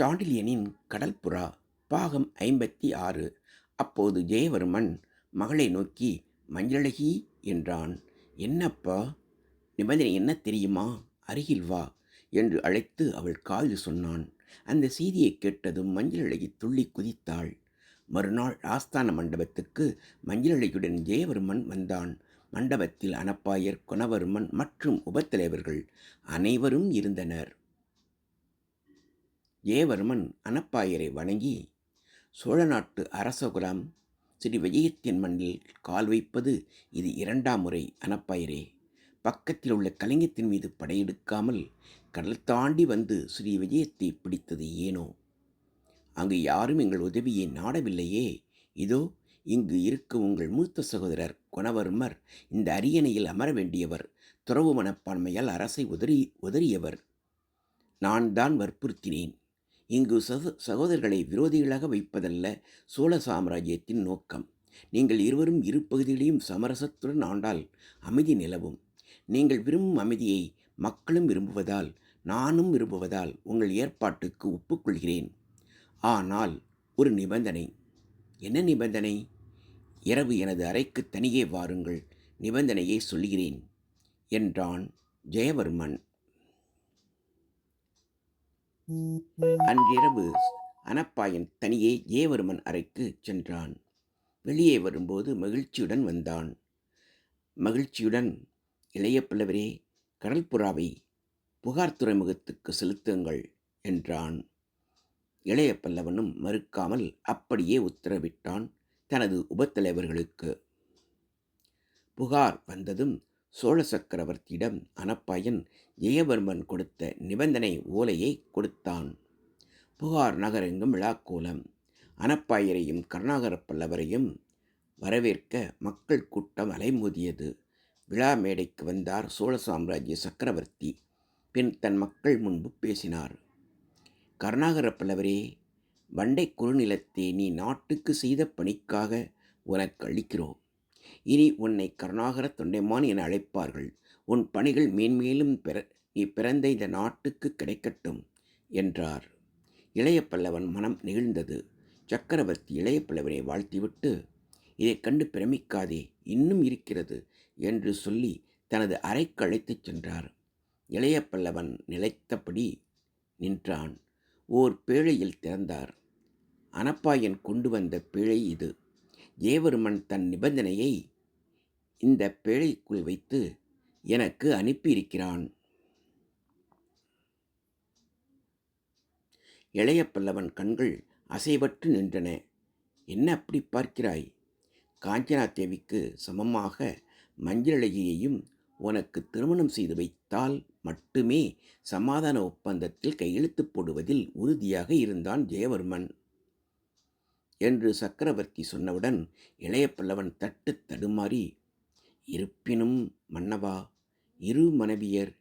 சாண்டிலியனின் கடல்புறா பாகம் ஐம்பத்தி ஆறு அப்போது ஜெயவர்மன் மகளை நோக்கி மஞ்சளகி என்றான். என்னப்பா? நிபந்தனை என்ன தெரியுமா? அருகில் வா என்று அழைத்து அவள் காதில் சொன்னான். அந்த செய்தியை கேட்டதும் மஞ்சளழகி துள்ளி குதித்தாள். மறுநாள் ஆஸ்தான மண்டபத்துக்கு மஞ்சளழகியுடன் ஜெயவர்மன் வந்தான். மண்டபத்தில் அனப்பாயர் குணவர்மன் மற்றும் உபத்தலைவர்கள் அனைவரும் இருந்தனர். ஜெயவர்மன் அனப்பாயரை வணங்கி சோழ நாட்டு அரசகுலம் ஸ்ரீ விஜயத்தின் மண்ணில் கால் வைப்பது இது இரண்டாம் முறை அனப்பாயரே. பக்கத்தில் உள்ள கலிங்கத்தின் மீது படையெடுக்காமல் கடல் தாண்டி வந்து ஸ்ரீ விஜயத்தை பிடித்தது ஏனோ? அங்கு யாரும் எங்கள் உதவியை நாடவில்லையே. இதோ இங்கு இருக்கும் உங்கள் மூத்த சகோதரர் குணவர்மர் இந்த அரியணையில் அமர வேண்டியவர் துறவு மனப்பான்மையால் அரசை உதறி உதறியவர். நான் தான் வற்புறுத்தினேன். இங்கு சகோ சகோதரர்களை விரோதிகளாக வைப்பதல்ல சோழ சாம்ராஜ்யத்தின் நோக்கம். நீங்கள் இருவரும் இரு பகுதிகளையும் சமரசத்துடன் ஆண்டால் அமைதி நிலவும். நீங்கள் விரும்பும் அமைதியை மக்களும் விரும்புவதால் நானும் விரும்புவதால் உங்கள் ஏற்பாட்டுக்கு ஒப்புக்கொள்கிறேன். ஆனால் ஒரு நிபந்தனை. என்ன நிபந்தனை? இரவு எனது அறைக்கு தனியே வாருங்கள் நிபந்தனையை சொல்கிறேன் என்றான் ஜெயவர்மன். அன்றிரவு அனப்பாயன் தனியே ஜேவர்மன் அறைக்கு சென்றான். வெளியே வரும்போது மகிழ்ச்சியுடன் வந்தான். மகிழ்ச்சியுடன் இளைய பிள்ளவரே கடல்புறாவை புகார் துறைமுகத்துக்கு செலுத்துங்கள் என்றான். இளைய பல்லவனும் மறுக்காமல் அப்படியே உத்தரவிட்டான் தனது உபத்தலைவர்களுக்கு. புகார் வந்ததும் சோழ சக்கரவர்த்தியிடம் அனப்பாயன் ஜெயவர்மன் கொடுத்த நிபந்தனை ஓலையை கொடுத்தான். புகார் நகரெங்கும் விழாக்கோலம். அனப்பாயரையும் கருணாகர பல்லவரையும் வரவேற்க மக்கள் கூட்டம் அலைமோதியது. விழா மேடைக்கு வந்தார் சோழ சாம்ராஜ்ய சக்கரவர்த்தி. பின் தன் மக்கள் முன்பு பேசினார். கருணாகர பல்லவரே வண்டை குறுநிலத்தே நீ நாட்டுக்கு செய்த பணிக்காக உனக்கு அளிக்கிறோம். இனி உன்னை கருணாகர தொண்டைமான் என அழைப்பார்கள். உன் பணிகள் மேன்மேலும் பிற நீ பிறந்த இந்த நாட்டுக்கு கிடைக்கட்டும் என்றார். இளைய பல்லவன் மனம் நெகிழ்ந்தது. சக்கரவர்த்தி இளைய பல்லவனை வாழ்த்திவிட்டு இதை கண்டு பிரமிக்காதே இன்னும் இருக்கிறது என்று சொல்லி தனது அறைக்கு அழைத்துச் சென்றார். இளைய பல்லவன் நிலைத்தபடி நின்றான். ஓர் பேழையில் திறந்தார். அனப்பாயன் கொண்டு வந்த பிழை இது ஜெயவர்மன் தன் நிபந்தனையை இந்த பேழைக்குள் வைத்து எனக்கு அனுப்பியிருக்கிறான். இளைய பல்லவன் கண்கள் அசைவற்று நின்றன. என்ன அப்படி பார்க்கிறாய்? காஞ்சனா தேவிக்கு சமமாக மஞ்சளழகியையும் உனக்கு திருமணம் செய்து வைத்தால் மட்டுமே சமாதான ஒப்பந்தத்தில் கையெழுத்து போடுவதில் உறுதியாக இருந்தான் ஜெயவர்மன் என்று சக்கரவர்த்தி சொன்னவுடன் இளைய பல்லவன் தட்டு தடுமாறி இருப்பினும் மன்னவா இரு மனைவியர்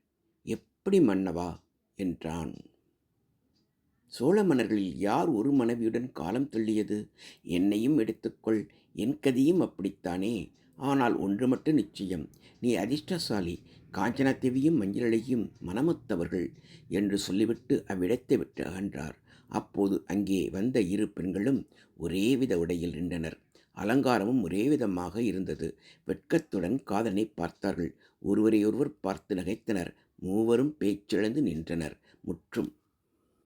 எப்படி மன்னவா? என்றான். சோழ மன்னர்களில் யார் ஒரு மனைவியுடன் காலம் தள்ளியது? என்னையும் எடுத்துக்கொள் என் கதியும் அப்படித்தானே? ஆனால் ஒன்று மட்டும் நிச்சயம். நீ அதிர்ஷ்டசாலி காஞ்சனாதேவியும் மஞ்சளையும் மனமொத்தவர்கள் என்று சொல்லிவிட்டு அவ்விடத்தை விட்டு அகன்றார். அப்போது அங்கே வந்த இரு பெண்களும் ஒரேவித உடையில் நின்றனர். அலங்காரமும் ஒரே விதமாக இருந்தது. வெட்கத்துடன் காதலனை பார்த்தார்கள். ஒருவரையொருவர் பார்த்து நகைத்தனர். மூவரும் பேச்சிழந்து நின்றனர். முற்றும்